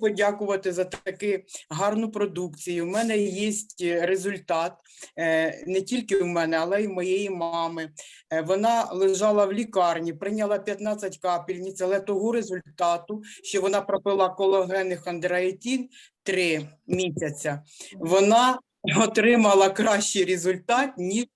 подякувати за таку гарну продукцію. У мене є результат е, не тільки у мене, але й моєї мами. Е, Вона лежала в лікарні, прийняла 15 капельниць, але того результату, що вона пропила кологенний хондроїтин 3 місяця, вона отримала кращий результат, ніж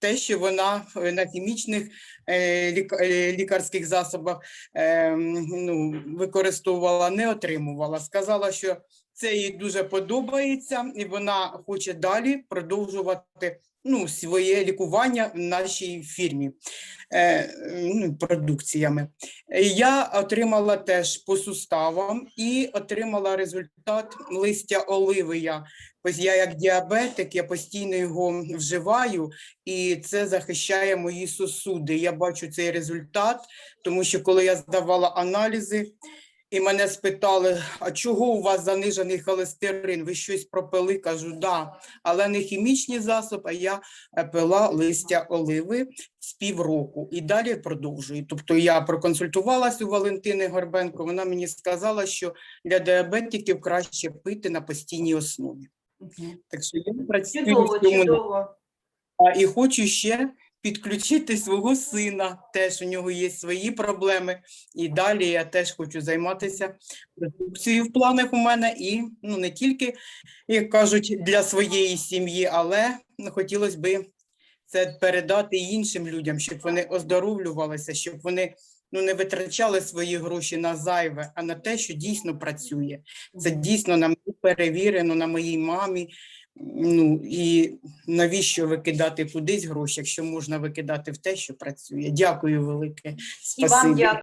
те, що вона е, на хімічних е, е, лікарських засобах е, ну, використовувала, не отримувала. Сказала, що це їй дуже подобається, і вона хоче далі продовжувати ну, своє лікування в нашій фірмі е, ну, продукціями. Я отримала теж по суставам і отримала результат листя оливи. Я, ось я як діабетик, я постійно його вживаю, і це захищає мої сосуди. Я бачу цей результат, тому що коли я здавала аналізи, і мене спитали, а чого у вас занижений холестерин? Ви щось пропили? Кажу, да, але не хімічний засоб, а я е, пила листя оливи з півроку і далі продовжую. Тобто я проконсультувалася у Валентини Горбенко, вона мені сказала, що для диабетиків краще пити на постійній основі. Так що я працюю Чудово, чудово. а, І хочу ще підключити свого сина. Теж у нього є свої проблеми. І далі я теж хочу займатися продукцією в планах у мене. І ну, не тільки, як кажуть, для своєї сім'ї, але хотілося би це передати іншим людям, щоб вони оздоровлювалися, щоб вони ну, не витрачали свої гроші на зайве, а на те, що дійсно працює. Це дійсно на мені перевірено, на моїй мамі. Ну і навіщо викидати кудись гроші, якщо можна викидати в те, що працює? Дякую велике. І вам дякую.